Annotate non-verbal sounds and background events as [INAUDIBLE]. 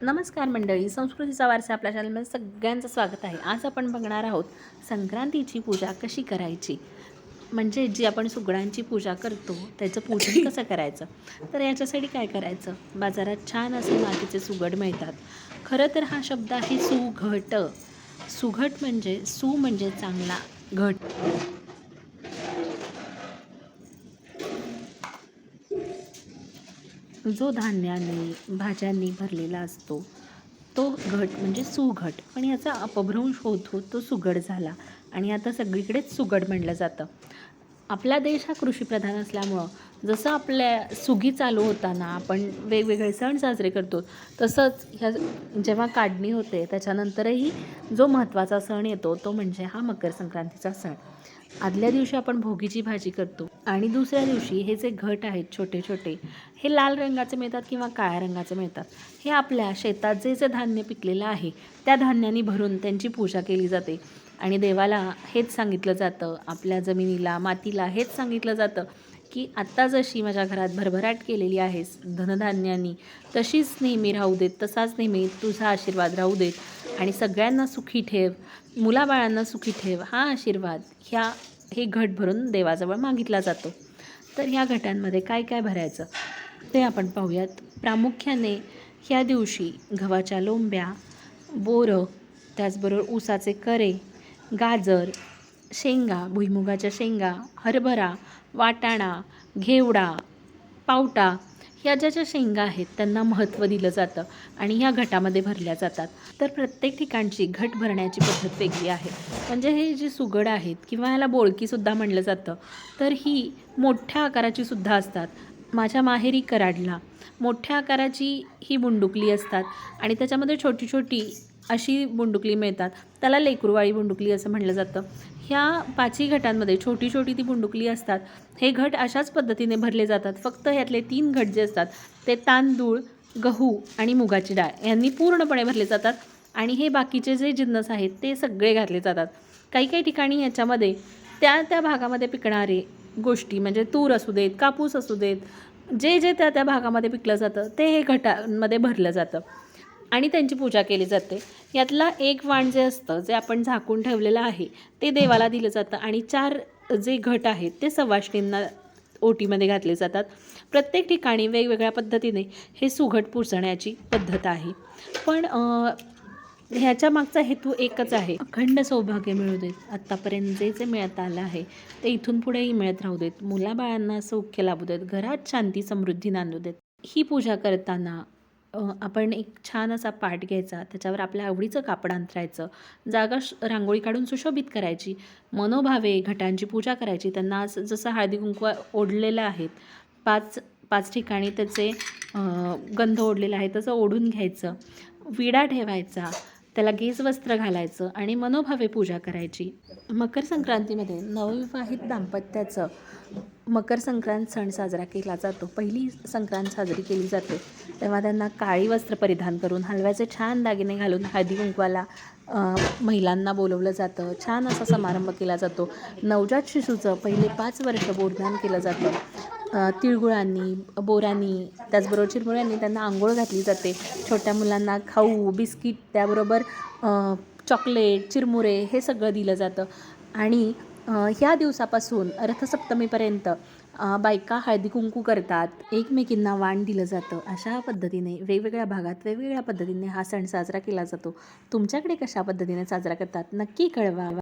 नमस्कार मंडळी संस्कृतीचा वारसा आपल्या चॅनलमध्ये सगळ्यांचं स्वागत आहे. आज आपण बघणार आहोत संक्रांतीची पूजा कशी करायची? म्हणजे जी आपण सुगडांची पूजा करतो त्याचं पूजन [COUGHS] कसं करायचं? तर याच्यासाठी काय करायचं? बाजारात छान असे मातीचे सुगड मिळतात. खरं तर हा शब्द आहे सुघट. सुघट म्हणजे सु म्हणजे चांगला घट. जो धान्याने भाज्यांनी भरलेला असतो तो घट म्हणजे सुघट. पण याचा अपभ्रंश होत होत तो सुगड झाला. आणि आता सगळीकडेच सुगड म्हणलं जातं. आपला देश हा कृषीप्रधान असल्यामुळं जसं आपल्या सुगी चालू होताना आपण वेगवेगळे सण साजरे करतो तसंच ह्या जेव्हा काढणी होते त्याच्यानंतरही जो महत्त्वाचा सण येतो तो म्हणजे हा मकर संक्रांतीचा सण. आदल्या दिवशी आपण भोगीची भाजी करतो आणि दुसऱ्या दिवशी हे जे घट आहेत छोटे छोटे हे लाल रंगाचे मिळतात किंवा काळ्या रंगाचे मिळतात. हे आपल्या शेतात जे जे धान्य पिकलेलं आहे त्या धान्यानी भरून त्यांची पूजा केली जाते. आणि देवाला हेच सांगितलं जातं आपल्या जमिनीला मातीला हेच सांगितलं जातं की आत्ता जशी माझ्या घरात भरभराट केलेली आहेस धनधान्यांनी तशीच नेहमी राहू देत तसाच नेहमी तुझा आशीर्वाद राहू देत. आणि सगळ्यांना सुखी ठेव मुलाबाळांना सुखी ठेव. हा आशीर्वाद ह्या हे घट भरून देवाजवळ मागितला जातो. तर ह्या घटांमध्ये काय काय भरायचं? ते आपण पाहूयात. प्रामुख्याने ह्या दिवशी गव्हाच्या लोंब्या बोरं त्याचबरोबर ऊसाचे करे गाजर शेंगा भुईमुगाच्या शेंगा हरभरा वाटाणा घेवडा पावटा ह्या ज्या ज्या शेंगा आहेत त्यांना महत्त्व दिलं जातं आणि ह्या घटामध्ये भरल्या जातात. तर प्रत्येक ठिकाणची घट भरण्याची पद्धत वेगळी आहे. म्हणजे हे जी सुगड आहेत किंवा ह्याला बोळकीसुद्धा म्हणलं जातं तर ही मोठ्या आकाराची सुद्धा असतात. माझ्या माहेरी कराडला मोठ्या आकाराची ही बुंडुकली असतात आणि त्याच्यामध्ये छोटी छोटी अशी बुंडुकली मिळतात. त्याला लेकरुवाळी बुंडुकली असं म्हटलं जातं. ह्या पाचही घटांमध्ये छोटी छोटी ती बुंडुकली असतात हे घट अशाच पद्धतीने भरले जातात. फक्त ह्यातले तीन घट जे असतात ते तांदूळ गहू आणि मुगाची डाळ यांनी पूर्णपणे भरले जातात आणि हे बाकीचे जे जिन्नस आहेत ते सगळे घातले जातात. काही काही ठिकाणी ह्याच्यामध्ये त्या त्या भागामध्ये पिकणारे गोष्टी म्हणजे तूर असू देत कापूस असू देत जे जे त्या त्या भागामध्ये पिकलं जातं ते हे घटांमध्ये भरलं जातं. आणि त्यांची पूजा केली जाते. यातला एक वाण जे असतं जे आपण झाकून ठेवलेलं आहे ते देवाला दिलं जातं. आणि चार जे घट आहेत ते सवाष्णींना ओटीमध्ये घातले जातात. प्रत्येक ठिकाणी वेगवेगळ्या पद्धतीने हे सुघट पुसण्याची पद्धत आहे. पण ह्याच्या मागचा हेतू एकच आहे. अखंड सौभाग्य मिळू देत. आत्तापर्यंत जे जे मिळत आलं आहे ते इथून पुढेही मिळत राहू देत. मुलाबाळांना सौख्य लाभू देत. घरात शांती समृद्धी नांदू देत. ही पूजा करताना आपण एक छान असा पाट घ्यायचा त्याच्यावर आपल्या आवडीचं कापड अंथरायचं जागा श रांगोळी काढून सुशोभित करायची मनोभावे घटांची पूजा करायची त्यांना असं जसं हळदी कुंकू ओढलेलं आहेत पाच पाच ठिकाणी त्याचे गंध ओढलेला आहे तसं ओढून घ्यायचं विडा ठेवायचा त्याला गेज वस्त्र घालायचं आणि मनोभावे पूजा करायची. मकर संक्रांतीमध्ये नवविवाहित दाम्पत्याचं मकर संक्रांत सण साजरा केला जातो. पहिली संक्रांत साजरी केली जाते. तेव्हा त्यांना काळी वस्त्र परिधान करून हलव्याचे छान दागिने घालून हळदी कुंकवाला महिलांना बोलवलं जातं. छान असा समारंभ केला जातो. नवजात शिशूचं पहिले पाच वर्ष बोरदान केलं जातं. तिळगुळांनी बोरांनी त्याचबरोबर चिरमुळ्यांनी त्यांना आंघोळ घातली जाते. छोट्या मुलांना खाऊ बिस्किट त्याबरोबर चॉकलेट चिरमुरे हे सगळं दिलं जातं. आणि ह्या दिवसापासून रथसप्तमीपर्यंत बायका हळदी कुंकू करतात. एकमेकींना वाण दिलं जातं. अशा पद्धतीने वेगवेगळ्या भागात वेगवेगळ्या पद्धतीने हा सण साजरा केला जातो. तुमच्याकडे कशा पद्धतीने साजरा करतात? नक्की कळवा.